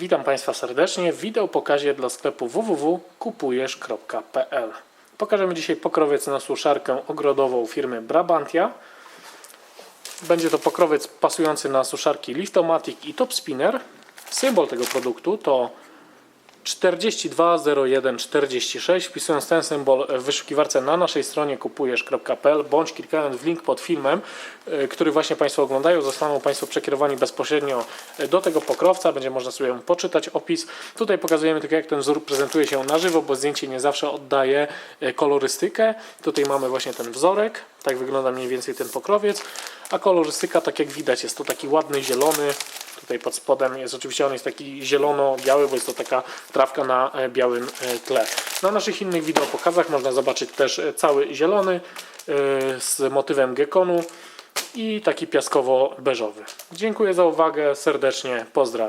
Witam Państwa serdecznie w wideopokazie dla sklepu www.kupujesz.pl Pokażemy dzisiaj pokrowiec na suszarkę ogrodową firmy Brabantia. Będzie to pokrowiec pasujący na suszarki Liftomatic i Top Spinner. Symbol tego produktu to 420146. Wpisując ten symbol w wyszukiwarce na naszej stronie kupujesz.pl bądź klikając w link pod filmem, y, który właśnie Państwo oglądają, zostaną Państwo przekierowani bezpośrednio do tego pokrowca. Będzie można sobie poczytać opis. Tutaj pokazujemy tylko jak ten wzór prezentuje się na żywo, bo zdjęcie nie zawsze oddaje y, kolorystykę. Tutaj mamy właśnie ten wzorek. Tak wygląda mniej więcej ten pokrowiec. A kolorystyka, tak jak widać, jest to taki ładny zielony, Tutaj pod spodem jest oczywiście on jest taki zielono-biały, bo jest to taka trawka na e, białym e, tle. Na naszych innych wideopokazach można zobaczyć też e, cały zielony z motywem gekonu i taki piaskowo-beżowy. Dziękuję za uwagę, serdecznie pozdrawiam.